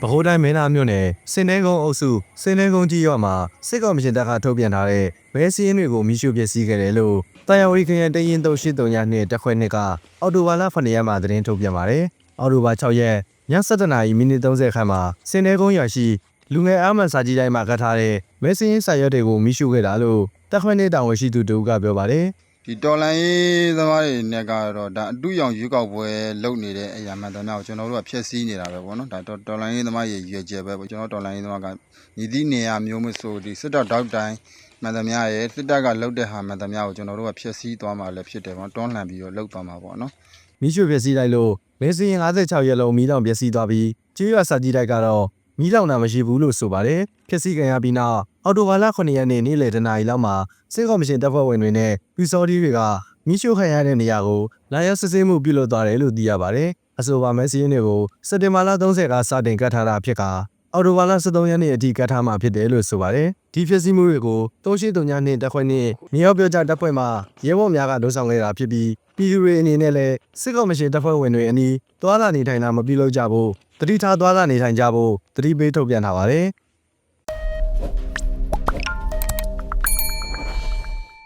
ပဲခူးတိုင်းမင်းသားမြို့နယ်စင်နေကုန်းအုပ်စုစင်နေကုန်းကြီးရွာမှာစစ်ကောင်မရှင်တပ်ကထုတ်ပြန်ထားတဲ့ဘဲစည်းရင်းတွေကိုမိရှုပစ္စည်းခဲ့တယ်လို့တာယာဝတီခရိုင်တရင်383ညနှစ်တက်ခွဲနှစ်ကအော်တိုဘာလ9ရက်မှာသတင်းထုတ်ပြန်ပါတယ်။အော်တိုဘာ6ရက်ည7:00နာရီမိနစ်30ခန့်မှာစင်နေကုန်းရွာရှိလူငယ်အားမန်စာကြီးတိုင်းမှာကတ်ထားတဲ့မဲစင်းရင်းစာရွက်တွေကိုမိရှုခဲ့တာလို့တက်ခွဲနှစ်တာဝန်ရှိသူတို့ကပြောပါတယ်။ ဒီတော်လိုင်းရေးသမားတွေနဲ့ကတော့ဒါအတူရောင်ရွေးကောက်ပွဲလုပ်နေတဲ့အရာမှန်တယ်များကိုကျွန်တော်တို့ကဖျက်ဆီးနေတာပဲပေါ့နော်ဒါတော်တော်လိုင်းရေးသမားရဲ့ရွေကျဲပဲပေါ့ကျွန်တော်တော်လိုင်းရေးသမားကညီသည့်နေရာမျိုးမဆိုဒီစစ်တပ်တောက်တိုင်းမှန်တယ်များရဲ့စစ်တပ်ကလှုပ်တဲ့ဟာမှန်တယ်များကိုကျွန်တော်တို့ကဖျက်ဆီးသွားမှာလည်းဖြစ်တယ်ပေါ့တွန်းလှန်ပြီးတော့လှုပ်သွားမှာပေါ့နော်မီးရှို့ပျက်စီးလိုက်လို့မဲစင်း56ရက်လုံးမီးလောင်ပျက်စီးသွားပြီးကျေးရွာစာကြီးတိုက်ကတော့မီးလောင်တာမရှိဘူးလို့ဆိုပါတယ်။ပျက်စီးခံရပြီးနောက် အော်တိုဘာလ9ရက်နေ့နေ့လယ်တနာရီလောက်မှာစစ်ကော်မရှင်တပ်ဖွဲ့ဝင်တွေနဲ့ပြူစောတီတွေကမီးရှို့ခံရတဲ့နေရာကိုလာရောက်စစ်ဆေးမှုပြုလုပ်သွားတယ်လို့သိရပါတယ်။အဆိုပါမဲစင်းတွေကိုစက်တင်ဘာလ30ကစတင်ကတ်ထားတာဖြစ်ကအော်တိုဘာလ23ရက်နေ့အထိကတ်ထားမှာဖြစ်တယ်လို့ဆိုပါတယ်။ဒီဖြစ်စည်းမှုတွေကို383ညနှစ်တက်ခွဲနှစ်မြေရောက်ပြောကြတပ်ဖွဲ့မှရဲဘော်များကလုံဆောင်ခဲ့တာဖြစ်ပြီးပြည်သူတွေအနေနဲ့လည်းစစ်ကော်မရှင်တပ်ဖွဲ့ဝင်တွေအနီးသွားလာနေထိုင်တာမပြုလုပ်ကြဘူးတတိထားသွားလာနေထိုင်ကြဖို့တတိပေးထုတ်ပြန်ထားပါတယ်